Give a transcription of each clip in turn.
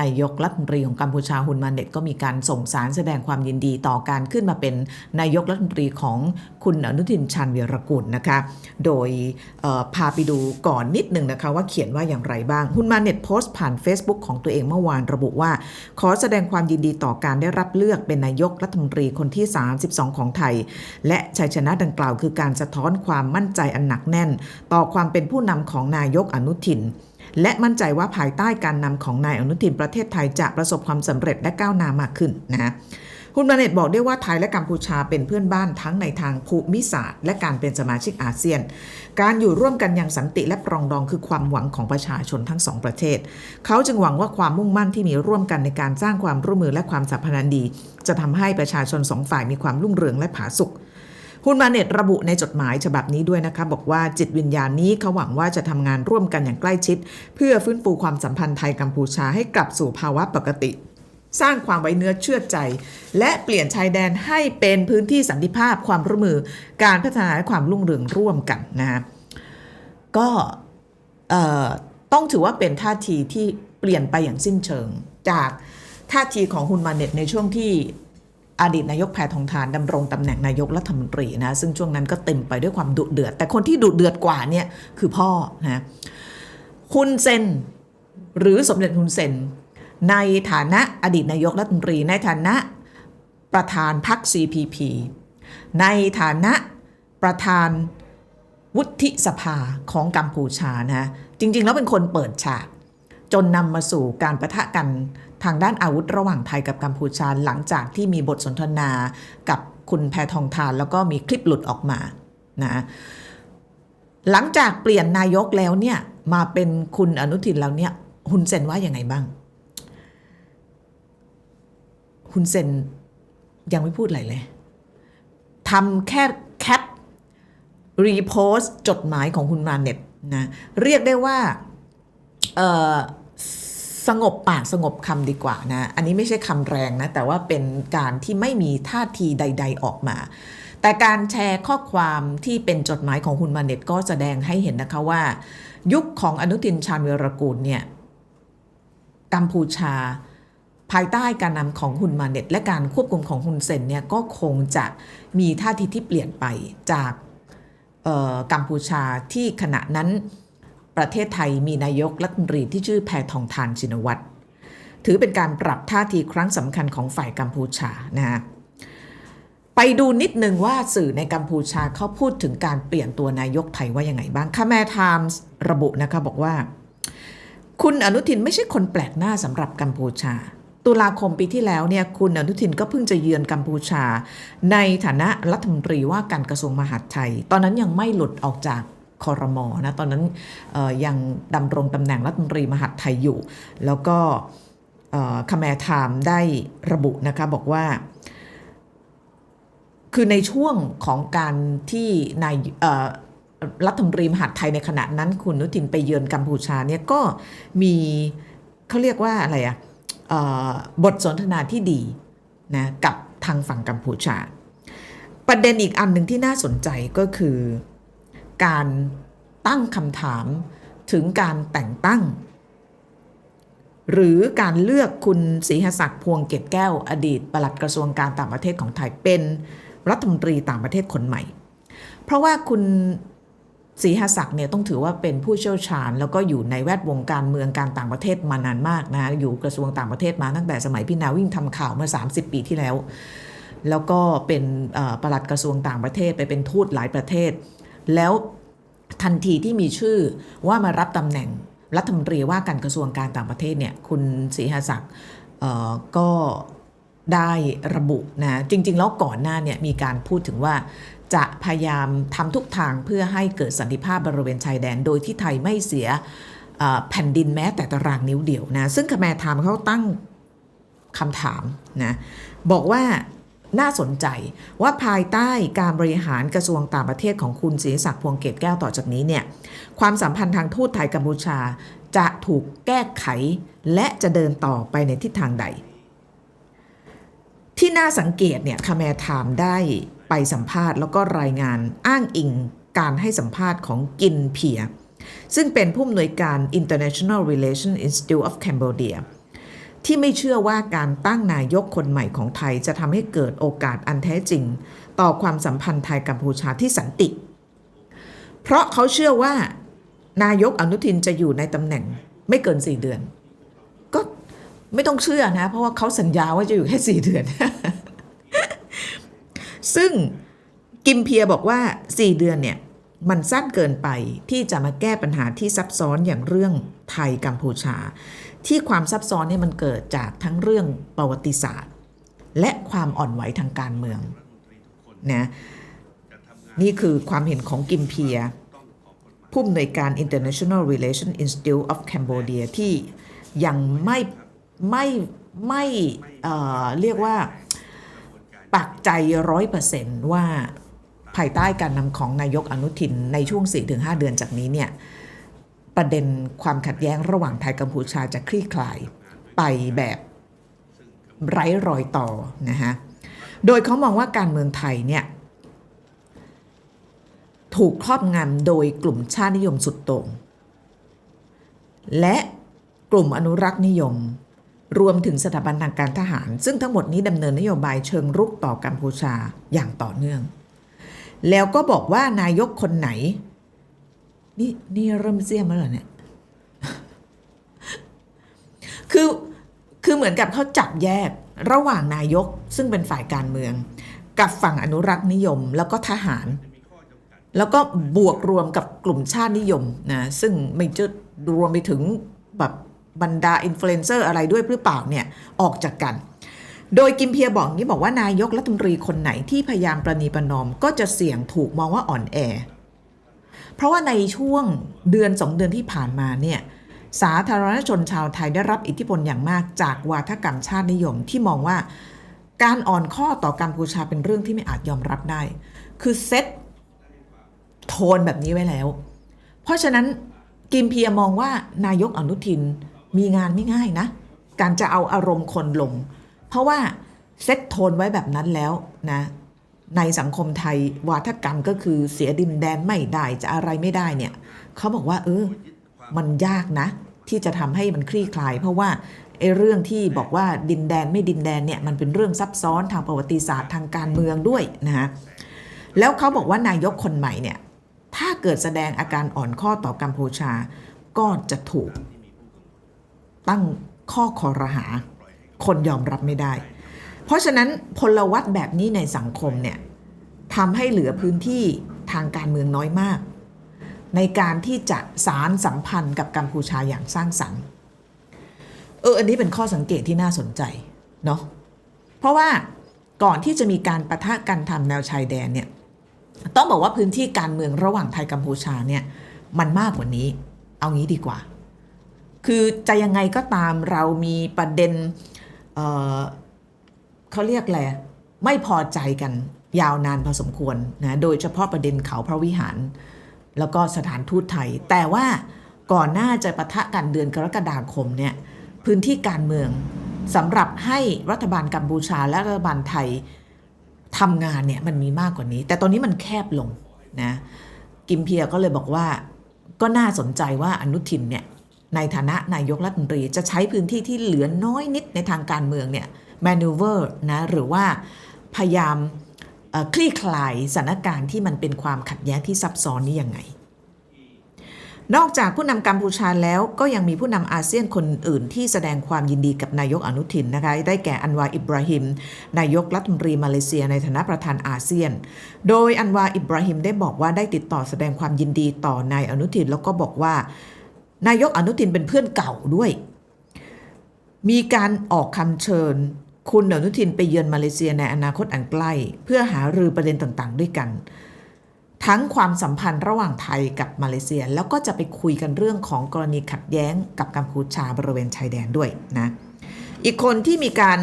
นายกรัฐมนตรีของกัมพูชาฮุนมาเน็ตก็มีการส่งสารแสดงความยินดีต่อการขึ้นมาเป็นนายกรัฐมนตรีของคุณอนุทินชาญวีรกุลนะคะ โดยพาไปดูก่อนนิดหนึ่งนะคะว่าเขียนว่าอย่างไรบ้างฮุนมาเน็ตโพสต์ผ่าน Facebook ของตัวเองเมื่อวานระบุว่า ขอแสดงความยินดีต่อการได้รับเลือกเป็นนายกรัฐมนตรีคนที่ 32 ของไทย และชัยชนะดังกล่าวคือการสะท้อนความมั่นใจอันหนักแน่น ต่อความเป็นผู้นำของนายกอนุทิน และมั่นใจว่าภายใต้การนำของนายอนุทินประเทศไทยจะประสบความสำเร็จและก้าวหน้ามากขึ้นนะคุณมาเนตบอกได้ว่าไทยและกัมพูชาเป็นเพื่อนบ้านทั้งในทางภูมิศาสตร์ และการเป็นสมาชิกอาเซียน การอยู่ร่วมกันอย่างสันติและปรองดองคือความหวังของประชาชนทั้งสองประเทศ เขาจึงหวังว่าความมุ่งมั่นที่มีร่วมกันในการสร้างความร่วมมือและความสัมพันธ์ดี จะทำให้ประชาชนสองฝ่ายมีความรุ่งเรืองและผาสุก คุณมาเน็ตระบุในจดหมายฉบับนี้ด้วยนะคะบอกว่าจิตวิญญาณนี้เขาหวังว่าจะทำงานร่วมกันอย่างใกล้ชิด เพื่อฟื้นฟูความสัมพันธ์ไทยกัมพูชาให้กลับสู่ภาวะปกติ สร้างความไว้เนื้อเชื่อใจ และเปลี่ยนชายแดนให้เป็นพื้นที่สันติภาพความร่วมมือ การพัฒนาและความรุ่งเรืองร่วมกันนะฮะก็ต้องถือว่าเป็นท่าทีที่เปลี่ยนไปอย่างสิ้นเชิง จากท่าทีของฮุนมาเน็ตในช่วงที่ อดีตนายกแพทองทานดำรงตำแหน่งนายกรัฐมนตรีนะซึ่งช่วงนั้นก็เต็มไปด้วยความดุเดือด แต่คนที่ดุเดือดกว่าเนี่ยคือพ่อนะฮุนเซนหรือสมเด็จฮุนเซนในฐานะอดีตนายกรัฐมนตรี ในฐานะประธานพรรค CPP ในฐานะประธานวุฒิสภาของกัมพูชานะจริง ๆ แล้วเป็นคนเปิดฉาก จนนำมาสู่การประทะกัน ทางด้านอาวุธระหว่างไทยกับกัมพูชาหลังจากที่มีบทสนทนากับคุณแพทองทานแล้วก็มีคลิปหลุดออกมานะหลังจากเปลี่ยนนายกแล้วเนี่ยมาเป็นคุณอนุทินแล้วเนี่ยฮุนเซนว่าอย่างไงบ้างฮุนเซนยังไม่พูดอะไรเลยทำแค่แคปรีโพสต์จดหมายของคุณมาเน็ตนะเรียกได้ว่าเอ่อ สงบปากสงบคำดีกว่านะ อันนี้ไม่ใช่คำแรงนะ แต่ว่าเป็นการที่ไม่มีท่าทีใด ๆออกมา แต่การแชร์ข้อความที่เป็นจดหมายของคุณมาเน็ตก็แสดงให้เห็นนะคะว่า ยุคของอนุทินชาญวีรกูลเนี่ยกัมพูชา ภายใต้การนำของฮุนมาเน็ต และการควบคุมของฮุนเซนเนี่ยก็คงจะมีท่าทีที่เปลี่ยนไปจากเออกัมพูชาที่ขณะนั้น ประเทศไทยมีนายกรัฐมนตรีที่ชื่อแพทองทานชินวัตรถือเป็นการปรับท่าทีครั้งสำคัญของฝ่ายกัมพูชานะฮะไปดูนิดนึงว่าสื่อในกัมพูชาเขาพูดถึงการเปลี่ยนตัวนายกไทยว่ายังไงบ้างคาแมไทมส์ระบุนะคะบอกว่า คุณอนุทินไม่ใช่คนแปลกหน้าสำหรับกัมพูชา ตุลาคมปีที่แล้วเนี่ยคุณอนุทินก็เพิ่งจะเยือนกัมพูชา ในฐานะรัฐมนตรีว่าการกระทรวงมหาดไทย ตอนนั้นยังไม่หลุดออกจาก คอรมอนะตอนนั้นยังดำรงตำแหน่งรัฐมนตรีมหาดไทยอยู่ แล้วก็คแมไทม์ได้ระบุนะคะบอกว่า คือในช่วงของการที่นายรัฐมนตรีมหาดไทยในขณะนั้น คุณนุทินไปเยือนกัมพูชาเนี่ยก็มีเขาเรียกว่าอะไรอะเอ่อบทสนทนาที่ดีนะกับทางฝั่งกัมพูชา ประเด็นอีกอันหนึ่งที่น่าสนใจก็คือ การตั้งคำถามถึงการแต่งตั้ง หรือการเลือกคุณศรีหศักดิ์พวงเกตแก้วอดีตปลัดกระทรวงการต่างประเทศของไทยเป็นรัฐมนตรีต่างประเทศคนใหม่ เพราะว่าคุณศรีหศักดิ์เนี่ยต้องถือว่าเป็นผู้เชี่ยวชาญ แล้วก็อยู่ในแวดวงการเมืองการต่างประเทศมานานมากนะอยู่กระทรวงต่างประเทศมาตั้งแต่สมัยพี่นาวิ่งทำข่าวเมื่อ 30 ปีที่แล้ว แล้วก็เป็นเอ่อปลัดกระทรวงต่างประเทศไปเป็นทูตหลายประเทศ แล้วทันทีที่มีชื่อว่ามารับตำแหน่งรัฐมนตรีว่าการกระทรวงการต่างประเทศเนี่ยคุณศรีหศักดิ์ก็ได้ระบุนะจริง ๆ แล้วก่อนหน้าเนี่ยมีการพูดถึงว่าจะพยายามทำทุกทางเพื่อให้เกิดสันติภาพบริเวณชายแดน โดยที่ไทยไม่เสียแผ่นดินแม้แต่ตารางนิ้วเดียวนะซึ่งคแมร์ไทม์เขาตั้งคำถามนะบอกว่า น่าสนใจว่าภายใต้การบริหารกระทรวงต่างประเทศของคุณศรีศักดิ์พวงเกตแก้วต่อจากนี้เนี่ยความสัมพันธ์ทางทูตไทยกัมพูชาจะถูกแก้ไขและจะเดินต่อไปในทิศทางใด ที่น่าสังเกตเนี่ยคาแมร์ไทม์ได้ไปสัมภาษณ์แล้วก็รายงานอ้างอิงการให้สัมภาษณ์ของกินเพีย ซึ่งเป็นผู้อำนวยการ International Relations Institute of Cambodia ที่ไม่เชื่อว่าการตั้งนายกคนใหม่ของไทยจะทำให้เกิดโอกาสอันแท้จริง ต่อความสัมพันธ์ไทยกัมพูชาที่สันติ เพราะเขาเชื่อว่านายกอนุทินจะอยู่ในตำแหน่งไม่เกิน4เดือน ก็ไม่ต้องเชื่อนะ เพราะว่าเขาสัญญาว่าจะอยู่แค่4เดือน ซึ่งกิมเพียบอกว่า4เดือนเนี่ยมันสั้นเกินไปที่จะมาแก้ปัญหาที่ซับซ้อนอย่างเรื่องไทยกัมพูชา ที่ความซับซ้อนเนี่ยมันเกิดจากทั้งเรื่องประวัติศาสตร์ และความอ่อนไหวทางการเมืองนะนี่คือความเห็นของกิมเพีย ผู้อำนวยการ International Relations Institute of Cambodia ที่ยังไม่ไม่ไม่เอ่อเรียกว่าปักใจร้อยเปอร์เซนต์ว่าภายใต้การนำของนายกอนุทินในช่วง 4-5 เดือนจากนี้เนี่ย ประเด็นความขัดแย้งระหว่างไทยกัมพูชาจะคลี่คลายไปแบบไร้รอยต่อนะฮะ โดยเขามองว่าการเมืองไทยเนี่ยถูกครอบงำโดยกลุ่มชาตินิยมสุดโต่ง และกลุ่มอนุรักษ์นิยม รวมถึงสถาบันทางการทหาร ซึ่งทั้งหมดนี้ดำเนินนโยบายเชิงรุกต่อกัมพูชาอย่างต่อเนื่อง แล้วก็บอกว่านายกคนไหน นี่นี่เริ่มเสียมแล้วเหรอเนี่ย คือคือเหมือนกับเขาจับแยกระหว่างนายกซึ่งเป็นฝ่ายการเมือง กับฝั่งอนุรักษ์นิยม แล้วก็ทหาร แล้วก็บวกรวมกับกลุ่มชาตินิยมนะซึ่งไม่จะรวมไปถึงแบบบรรดาอินฟลูเอนเซอร์อะไรด้วยหรือเปล่าเนี่ยออกจากกัน โดยกิมเพียบอกนี้บอกว่านายกรัฐมนตรีคนไหนที่พยายามประนีประนอม ก็จะเสี่ยงถูกมองว่าอ่อนแอ เพราะว่าในช่วงเดือนสองเดือนที่ผ่านมาเนี่ยสาธารณชนชาวไทยได้รับอิทธิพลอย่างมากจากวาทกรรมชาตินิยมที่มองว่าการอ่อนข้อต่อกัมพูชาเป็นเรื่องที่ไม่อาจยอมรับได้ คือเซตโทนแบบนี้ไว้แล้ว เพราะฉะนั้นกิมเพียมองว่านายกอนุทินมีงานไม่ง่ายนะ การจะเอาอารมณ์คนลง เพราะว่าเซตโทนไว้แบบนั้นแล้วนะ ในสังคมไทยวาทกรรมก็คือเสียดินแดนไม่ได้จะอะไรไม่ได้เนี่ยเขาบอกว่า เออ มันยากนะ ที่จะทำให้มันคลี่คลาย เพราะว่าไอ้เรื่องที่บอกว่าดินแดนไม่ดินแดนเนี่ยมันเป็นเรื่องซับซ้อนทางประวัติศาสตร์ทางการเมืองด้วยนะฮะแล้วเขาบอกว่านายกคนใหม่เนี่ยถ้าเกิดแสดงอาการอ่อนข้อต่อกัมพูชา ก็จะถูกตั้งข้อคอรหา คนยอมรับไม่ได้ เพราะฉะนั้นพลวัตแบบนี้ในสังคมเนี่ย ทำให้เหลือพื้นที่ทางการเมืองน้อยมาก ในการที่จะสารสัมพันธ์กับกัมพูชาอย่างสร้างสรรค์ เออ อันนี้เป็นข้อสังเกตที่น่าสนใจเนาะเพราะว่าก่อนที่จะมีการประทะกันทำแนวชายแดนเนี่ยต้องบอกว่าพื้นที่การเมืองระหว่างไทยกัมพูชาเนี่ยมันมากกว่านี้ เอางี้ดีกว่า คือจะยังไงก็ตามเรามีประเด็นเเขาเรียกแหละไรไม่พอใจกัน ยาวนานพอสมควรนะโดยเฉพาะประเด็นเขาพระวิหาร แล้วก็สถานทูตไทย แต่ว่าก่อนหน้าจะปะทะกันเดือนกรกฎาคมเนี่ยพื้นที่การเมืองสำหรับให้รัฐบาลกัมพูชาและรัฐบาลไทยทำงานเนี่ยมันมีมากกว่านี้ แต่ตอนนี้มันแคบลงนะกิมเพียก็เลยบอกว่าก็น่าสนใจว่าอนุทินเนี่ยในฐานะนายกรัฐมนตรีจะใช้พื้นที่ที่เหลือน้อยนิดในทางการเมืองเนี่ย maneuver นะหรือว่าพยายาม คลี่คลายสถานการณ์ที่มันเป็นความขัดแย้งที่ซับซ้อนนี้ยังไง นอกจากผู้นำกัมพูชาแล้วก็ยังมีผู้นำอาเซียนคนอื่นที่แสดงความยินดีกับนายกอนุทินนะคะได้แก่อันวาอิบราฮิม นายกรัฐมนตรีมาเลเซียในฐานะประธานอาเซียน โดยอันวาอิบราฮิมได้บอกว่าได้ติดต่อแสดงความยินดีต่อนายอนุทิน แล้วก็บอกว่า นายกอนุทินเป็นเพื่อนเก่าด้วย มีการออกคำเชิญ คุณอนุทินไปเยือนมาเลเซียในอนาคตอันใกล้ เพื่อหารือประเด็นต่างๆ ด้วยกัน ทั้งความสัมพันธ์ระหว่างไทยกับมาเลเซีย แล้วก็จะไปคุยกันเรื่องของกรณีขัดแย้งกับกัมพูชาบริเวณชายแดนด้วยนะอีกคนที่มีการ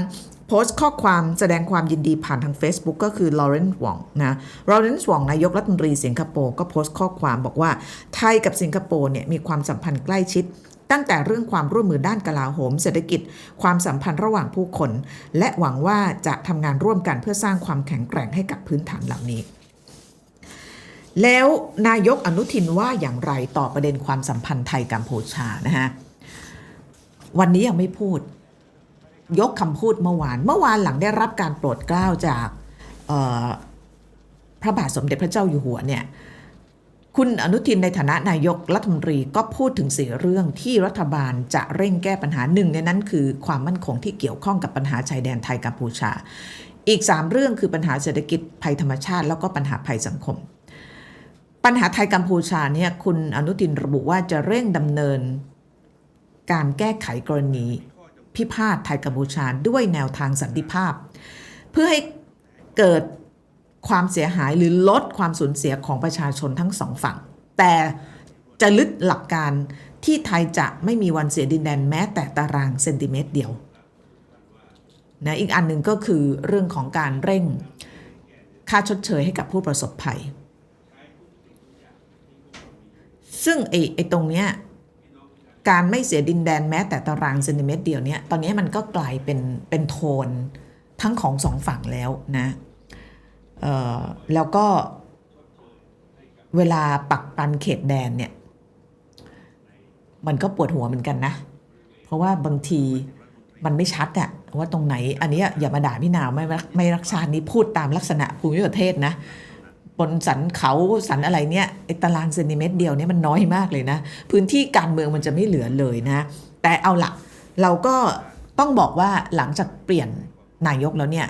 โพสต์ข้อความแสดงความยินดีผ่านทาง Facebook ก็คือลอเรนซ์หว่องนะลอเรนซ์หว่องนายกรัฐมนตรีสิงคโปร์ก็โพสต์ข้อความบอกว่า ไทยกับสิงคโปร์เนี่ยมีความสัมพันธ์ใกล้ชิด ตั้งแต่เรื่องความร่วมมือด้านกลาโหม เศรษฐกิจ ความสัมพันธ์ระหว่างผู้คน และหวังว่าจะทำงานร่วมกันเพื่อสร้างความแข็งแกร่งให้กับพื้นฐานเหล่านี้ แล้วนายกอนุทินว่าอย่างไรต่อประเด็นความสัมพันธ์ไทยกัมพูชานะฮะวันนี้ยังไม่พูด ยกคำพูดเมื่อวาน เมื่อวานหลังได้รับการโปรดเกล้าจากพระบาทสมเด็จพระเจ้าอยู่หัวเนี่ย คุณอนุทินในฐานะนายกรัฐมนตรีก็พูดถึงสี่เรื่องที่รัฐบาลจะเร่งแก้ปัญหาหนึ่งในนั้นคือความมั่นคงที่เกี่ยวข้องกับปัญหาชายแดนไทยกัมพูชา อีก 3 เรื่องคือปัญหาเศรษฐกิจภัยธรรมชาติ แล้วก็ปัญหาภัยสังคม ปัญหาไทยกัมพูชาเนี่ยคุณอนุทินระบุว่าจะเร่งดำเนิน การแก้ไขกรณี พิพาทไทยกัมพูชาด้วยแนวทางสันติภาพ เพื่อให้เกิด ความเสียหายหรือลดความสูญเสียของประชาชนทั้งสองฝั่ง แต่จะลึกหลักการที่ไทยจะไม่มีวันเสียดินแดนแม้แต่ตารางเซนติเมตรเดียวนะอีกอันหนึ่งก็คือเรื่องของการเร่งค่าชดเชยให้กับผู้ประสบภัย ซึ่งไอ้ไอตรงเนี้ยการไม่เสียดินแดนแม้แต่ตารางเซนติเมตรเดียวเนี่ยตอนนี้มันก็กลายเป็นเป็นโทนทั้งของสองฝั่งแล้วนะ แล้วก็เวลาปักปันเขตแดนเนี่ย มันก็ปวดหัวเหมือนกันนะ เพราะว่าบางทีมันไม่ชัดอะว่าตรงไหน อันนี้อย่ามาด่าพี่นาวไม่รักไม่รักชาตินี้พูดตามลักษณะภูมิประเทศนะบนสันเขาสันอะไรเนี่ยไอ้ตารางเซนติเมตรเดียวเนี่ยมันน้อยมากเลยนะ พื้นที่การเมืองมันจะไม่เหลือเลยนะ แต่เอาละเราก็ต้องบอกว่าหลังจากเปลี่ยนนายกแล้วเนี่ย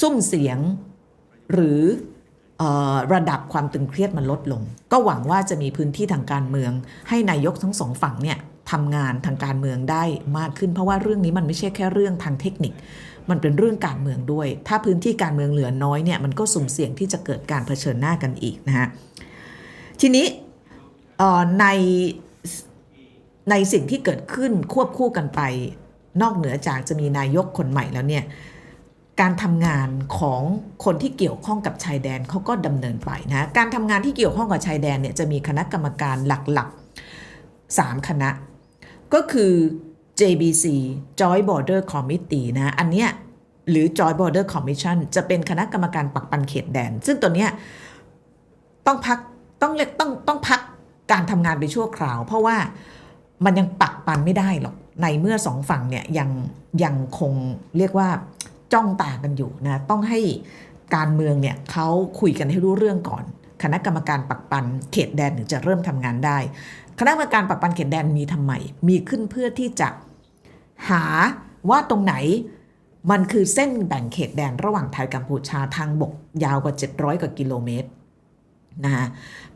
ซุ้มเสียง หรืออระดับความตึงเครียดมันลดลง ก็หวังว่าจะมีพื้นที่ทางการเมือง ให้นายกทั้งสองฝั่งเนี่ยทำงานทางการเมืองได้มากขึ้น เพราะว่าเรื่องนี้มันไม่ใช่แค่เรื่องทางเทคนิค มันเป็นเรื่องการเมืองด้วย ถ้าพื้นที่การเมืองเหลือน้อยเนี่ยมันก็สุ่มเสี่ยงที่จะเกิดการเผชิญหน้ากันอีกนะฮะทีนี้ในในสิ่งที่เกิดขึ้นควบคู่กันไป นอกเหนือจากจะมีนายกคนใหม่แล้วเนี่ย การทำงานของคนที่เกี่ยวข้องกับชายแดนเขาก็ดำเนินไปนะการทำงานที่เกี่ยวข้องกับชายแดนเนี่ยจะมีคณะกรรมการหลักๆ 3 คณะ ก็คือ JBC Joint Border Committee นะอันเนี้ยหรือ Joint Border Commission จะเป็นคณะกรรมการปักปันเขตแดน ซึ่งตัวเนี้ยต้องพักต้องเรียกต้องต้องพักการทำงานไปชั่วคราว เพราะว่ามันยังปักปันไม่ได้หรอกในเมื่อสองฝั่งเนี่ยยังยังคงเรียกว่า จ้องตากันอยู่นะต้องให้การเมืองเนี่ยเขาคุยกันให้รู้เรื่องก่อน คณะกรรมการปักปันเขตแดนถึงจะเริ่มทำงานได้ คณะกรรมการปักปันเขตแดนมีทำไมมีขึ้นเพื่อที่จะหาว่าตรงไหนมันคือเส้นแบ่งเขตแดนระหว่างไทยกัมพูชาทางบกยาวกว่า 700 กว่ากิโลเมตรนะฮะ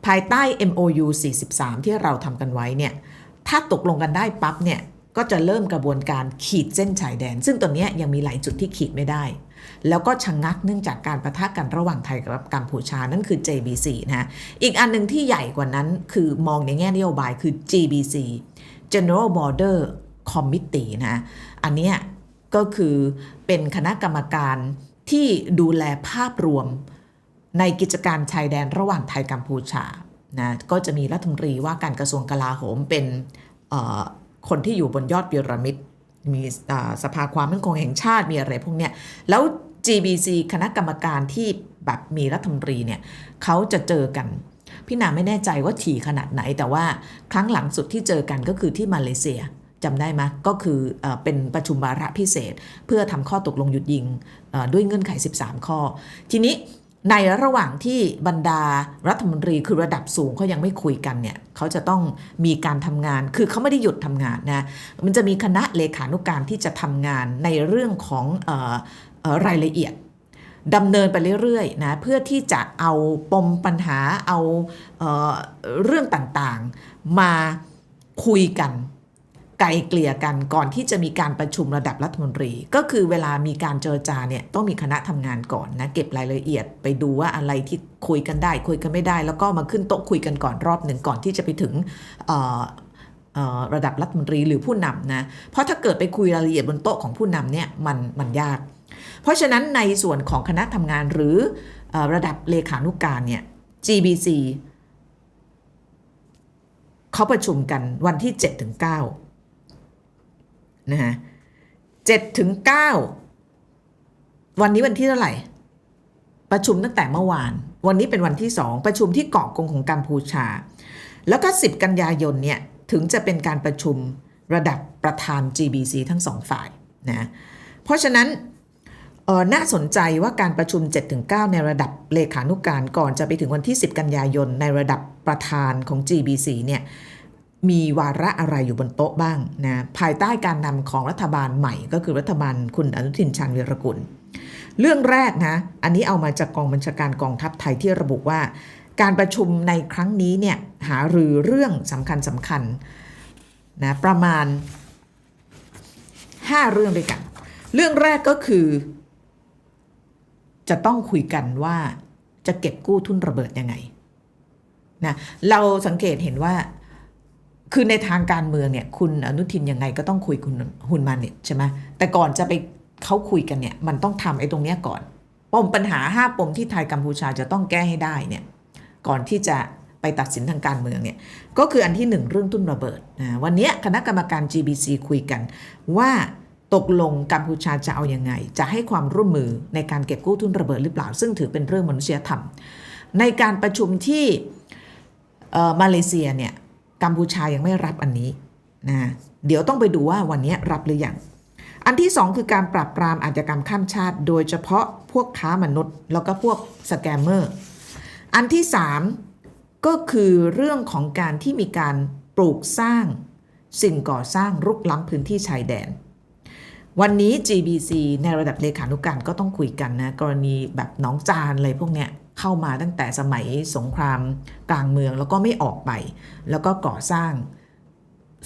ภายใต้ MOU 43 ที่เราทำกันไว้เนี่ย ถ้าตกลงกันได้ปั๊บเนี่ย ก็จะเริ่มกระบวนการขีดเส้นชายแดน ซึ่งตอนนี้ยังมีหลายจุดที่ขีดไม่ได้ แล้วก็ชะงงักเนื่องจากการประทะกันระหว่างไทยกับกัมพูชานั่นคือ JBC นะฮะอีกอันหนึ่งที่ใหญ่กว่านั้นคือมองในแง่นโยบายคือ GBC General Border Committee นะอันนี้ก็คือเป็นคณะกรรมการที่ดูแลภาพรวมในกิจการชายแดนระหว่างไทยกัมพูชานะก็จะมีรัฐมนตรีว่าการกระทรวงกลาโหมเป็น คนที่อยู่บนยอดพีระมิด มีสภาความมั่นคงแห่งชาติมีอะไรพวกเนี้ยแล้ว GBC คณะกรรมการที่แบบมีรัฐมนตรีเนี่ยเขาจะเจอกันพี่นาไม่แน่ใจว่าถี่ขนาดไหน แต่ว่าครั้งหลังสุดที่เจอกันก็คือที่มาเลเซียจำได้ไหมก็คือเอเป็นประชุมวาระพิเศษ เพื่อทำข้อตกลงหยุดยิงด้วยเงื่อนไข 13 ข้อ ทีนี้ ในระหว่างที่บรรดารัฐมนตรีคือระดับสูงเขายังไม่คุยกันเนี่ยเขาจะต้องมีการทำงาน คือเขาไม่ได้หยุดทำงานนะ มันจะมีคณะเลขานุการที่จะทำงานในเรื่องของออเอ่อรายละเอียดดำเนินไปเรื่อยๆนะเพื่อที่จะเอาปมปัญหาเอาเออเรื่องต่างๆมาคุยกัน ไกลเกลี่ยกันก่อนที่จะมีการประชุมระดับรัฐมนตรี ก็คือเวลามีการเจรจาเนี่ยต้องมีคณะทำงานก่อนนะเก็บรายละเอียดไปดูว่าอะไรที่คุยกันได้ คุยกันไม่ได้ แล้วก็มาขึ้นโต๊ะคุยกันก่อนรอบหนึ่งก่อนที่จะไปถึงระดับรัฐมนตรีหรือผู้นำนะเพราะถ้าเกิดไปคุยรายละเอียดบนโต๊ะของผู้นำเนี่ยมันมันยาก เพราะฉะนั้นในส่วนของคณะทำงานหรืออระดับเลขานุการเนี่ย GBC เขาประชุมกันวันที่ 7-9ถึง นะฮะ7ถึง9วันนี้วันที่เท่าไหร่ ประชุมตั้งแต่เมื่อวาน วันนี้เป็นวันที่2ประชุมที่เกาะกงของกัมพูชา แล้วก็ 10 กันยายนเนี่ยถึงจะเป็นการประชุมระดับประธาน GBC ทั้งสองฝ่ายนะเพราะฉะนั้นออน่าสนใจว่าการประชุม 7-9 ในระดับเลขานุการก่อนจะไปถึงวันที่ 10 กันยายนในระดับประธานของ GBC เนี่ย มีวาระอะไรอยู่บนโต๊ะบ้างนะภายใต้การนำของรัฐบาลใหม่ ก็คือรัฐบาลคุณอนุทินชาญวีรกุล เรื่องแรกนะอันนี้เอามาจากกองบัญชาการกองทัพไทยที่ระบุว่า การประชุมในครั้งนี้เนี่ยหารือเรื่องสำคัญสำคัญนะประมาณ 5 เรื่องด้วยกัน เรื่องแรกก็คือ จะต้องคุยกันว่าจะเก็บกู้ทุนระเบิดยังไงนะเราสังเกตเห็นว่า คือในทางการเมืองเนี่ยคุณอนุทินยังไงก็ต้องคุยคุณฮุนมาเน็ตใช่ไหมแต่ก่อนจะไปเขาคุยกันเนี่ยมันต้องทำไอ้ตรงเนี้ยก่อนปมปัญหา 5 ปมที่ไทยกัมพูชาจะต้องแก้ให้ได้เนี่ยก่อนที่จะไปตัดสินทางการเมืองเนี่ยก็คืออันที่หนึ่งเรื่องตุ้นระเบิดนะวันนี้คณะกรรมการ GBC คุยกัน ว่าตกลงกัมพูชาจะเอาอยัางไง จะให้ความร่วมมือในการเก็บกู้ทุนระเบิดหรือเปล่า ซึ่งถือเป็นเรื่องมนุษยธรรม ในการประชุมที่มาเลเซียเนี่ย กัมพูชายังไม่รับอันนี้นะเดี๋ยวต้องไปดูว่าวันนี้รับหรือยังอันที่สองคือการปราบปรามอาชญากรรมข้ามชาติ โดยเฉพาะพวกค้ามนุษย์ แล้วก็พวกสแกมเมอร์ อันที่สามก็คือเรื่องของการที่มีการปลูกสร้างสิ่งก่อสร้างรุกล้ำพื้นที่ชายแดน วันนี้ GBC ในระดับเลขานุการก็ต้องคุยกันนะ กรณีแบบน้องจานอะไรพวกเนี้ย เข้ามาตั้งแต่สมัยสงครามกลางเมืองแล้วก็ไม่ออกไป แล้วก็ก่อสร้าง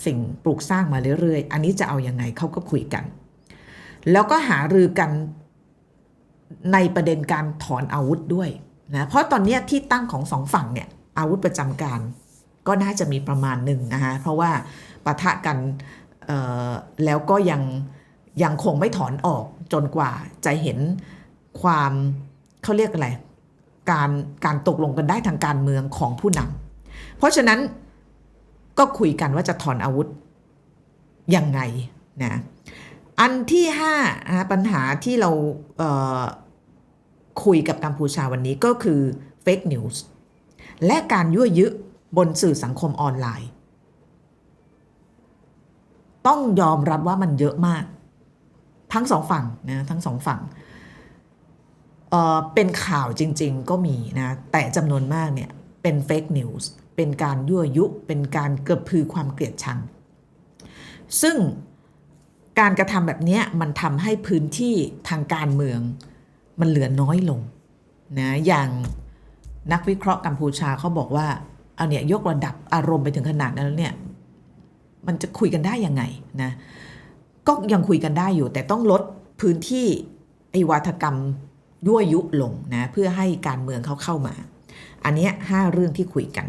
สิ่งปลูกสร้างมาเรื่อยๆ อันนี้จะเอาอยัางไงเขาก็คุยกัน แล้วก็หารือกันในประเด็นการถอนอาวุธด้วยนะเพราะตอนนี้ที่ตั้งของสองฝั่งเนี่ยอาวุธประจำการ ก็น่าจะมีประมาณหนึ่งนะคะเพราะว่าปะทะกันแล้วก็ยังยังคงไม่ถอนออกจนกว่าจะเห็นความเขาเรียกอะไร การการตกลงกันได้ทางการเมืองของผู้นำเพราะฉะนั้นก็คุยกันว่าจะถอนอาวุธยังไงนะอันที่5นะปัญหาที่เราเคุยกับกัมพูชาวันนี้ก็คือเฟกนิวส์และการยั่วยุบนสื่อสังคมออนไลน์ ต้องยอมรับว่ามันเยอะมาก ทั้งสองฝั่งนะทั้งสองฝั่ง เอ่อเป็นข่าวจริง ๆ ก็มีนะแต่จำนวนมากเนี่ยเป็นเฟกนิวส์เป็นการยั่วยุ เป็นการเกิดพือความเกลียดชัง ซึ่งการกระทำแบบนี้มันทำให้พื้นที่ทางการเมืองมันเหลือน้อยลงนะอย่างนักวิเคราะห์กัมพูชาเขาบอกว่าเอาเนี่ยยกระดับอารมณ์ไปถึงขนาดนั้นแล้วเนี่ยมันจะคุยกันได้ยังไงนะก็ยังคุยกันได้อยู่ แต่ต้องลดพื้นที่ไอ้วาทกรรม ยั่วยุลงนะเพื่อให้การเมืองเขาเข้ามา อันนี้ห้าเรื่องที่คุยกัน